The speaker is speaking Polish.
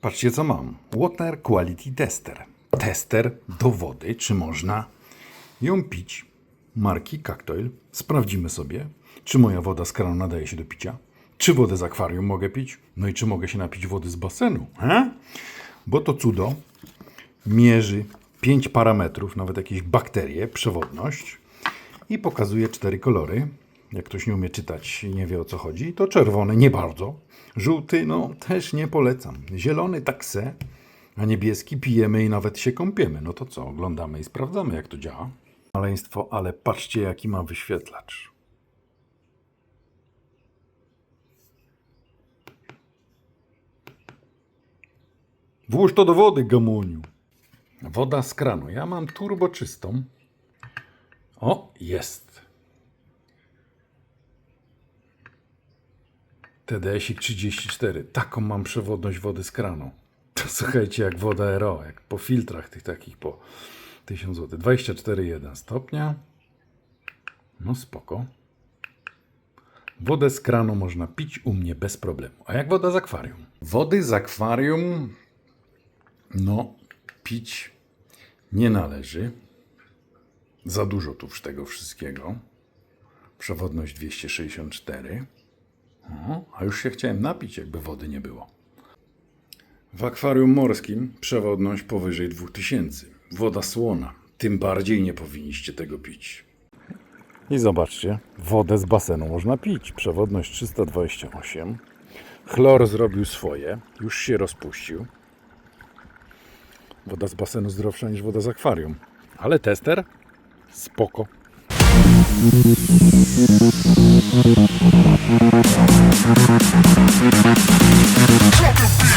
Patrzcie co mam. Water Quality Tester. Tester do wody, czy można ją pić. Marki Cactoil. Sprawdzimy sobie, czy moja woda z kranu nadaje się do picia. Czy wodę z akwarium mogę pić? No i czy mogę się napić wody z basenu? He? Bo to cudo mierzy 5 parametrów, nawet jakieś bakterie, przewodność i pokazuje cztery kolory. Jak ktoś nie umie czytać i nie wie o co chodzi, to czerwony nie bardzo. Żółty, no też nie polecam. Zielony tak se, a niebieski pijemy i nawet się kąpiemy. No to co, oglądamy i sprawdzamy jak to działa. Maleństwo, ale patrzcie jaki ma wyświetlacz. Włóż to do wody, gamoniu. Woda z kranu. Ja mam turbo czystą. O, jest. TDS-ik 34. Taką mam przewodność wody z kranu. To słuchajcie, jak woda RO, jak po filtrach tych takich po 1000 zł. 24,1 stopnia. No spoko. Wodę z kranu można pić u mnie bez problemu. A jak woda z akwarium? Wody z akwarium, no, pić nie należy. Za dużo tu tego wszystkiego. Przewodność 264. O, a już się chciałem napić, jakby wody nie było. W akwarium morskim przewodność powyżej 2000. Woda słona. Tym bardziej nie powinniście tego pić. I zobaczcie, wodę z basenu można pić. Przewodność 328. Chlor zrobił swoje, już się rozpuścił. Woda z basenu zdrowsza niż woda z akwarium. Ale tester? Spoko. Check